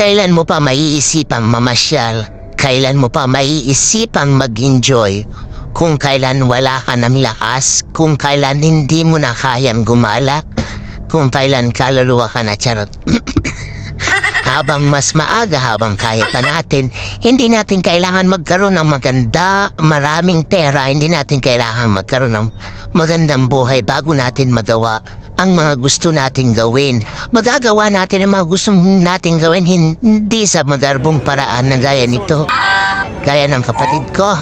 Kailan mo pa maiisipang mamasyal? Kailan mo pa maiisipang mag-enjoy? Kung kailan wala ka ng lakas? Kung kailan hindi mo na kayang gumala? Kung kailan kaluluwa ka na charot? habang mas maaga habang kaya pa natin, hindi natin kailangan magkaroon ng maganda, maraming pera, hindi natin kailangan magkaroon ng magandang buhay bago natin magawa ang mga gusto nating gawin. Magagawa natin ang mga gusto nating gawin hindi sa madarbong paraan na gaya nito. Gaya ng kapatid ko.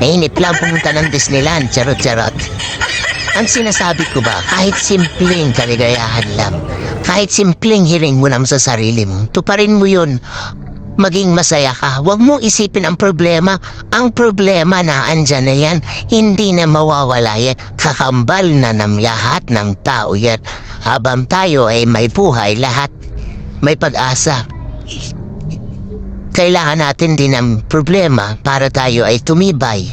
Nainip lang pumunta ng Disneyland, charot-charot. Ang sinasabi ko ba, kahit simpleng kaligayahan lang, kahit simpleng hiling mo lang sa sarili mo, tuparin mo yun. Maging masaya ka. Huwag mong isipin ang problema. Ang problema na andyan na yan, hindi na mawawala yan. Kakambal na ng lahat ng tao yan. Habang tayo ay may buhay, lahat may pag-asa. Kailangan natin din ng problema para tayo ay tumibay.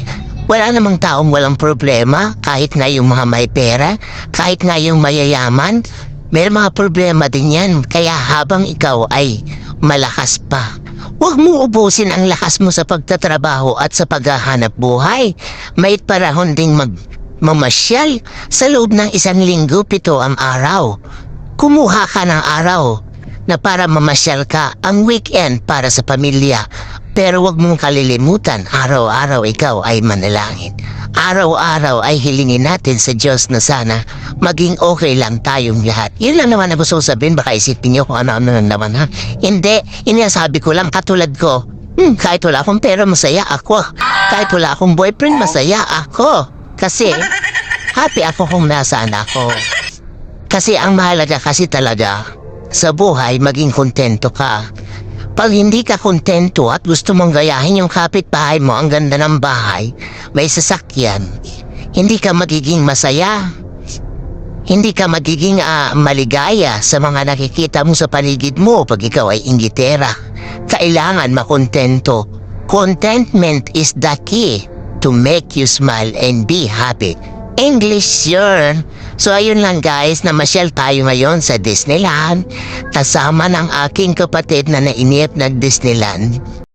Wala namang taong walang problema, kahit na yung mga may pera, kahit na yung mayayaman, may mga problema din yan. Kaya habang ikaw ay malakas pa, huwag mo ubusin ang lakas mo sa pagtatrabaho at sa paghahanap buhay. May parahon ding mag mamasyal sa loob ng isang linggo pito ang araw. Kumuha ka ng araw na para mamasyal ka ang weekend para sa pamilya. Pero wag mong kalilimutan, araw-araw ikaw ay manalangin. Araw-araw ay hilingin natin sa Diyos na sana maging okay lang tayong lahat. Yun lang naman ang gusto ko sabihin, baka isipin niyo kung ano-ano na naman ha. Hindi, inasabi ko lang katulad ko. Hmm, kahit wala akong pera, masaya ako. Kahit wala akong boyfriend, masaya ako. Kasi, happy ako kung nasaan ako. Kasi ang mahalaga kasi talaga, sa buhay maging kontento ka. Pag hindi ka kontento at gusto mong gayahin yung kapitbahay mo ang ganda ng bahay, may sasakyan, hindi ka magiging masaya. Hindi ka magiging ah, maligaya sa mga nakikita mo sa paligid mo pag ikaw ay inggitera. Kailangan makontento. Contentment is the key to make you smile and be happy. English yun. So ayun lang guys, namasyal tayo ngayon sa Disneyland kasama ng aking kapatid na nainip nag Disneyland.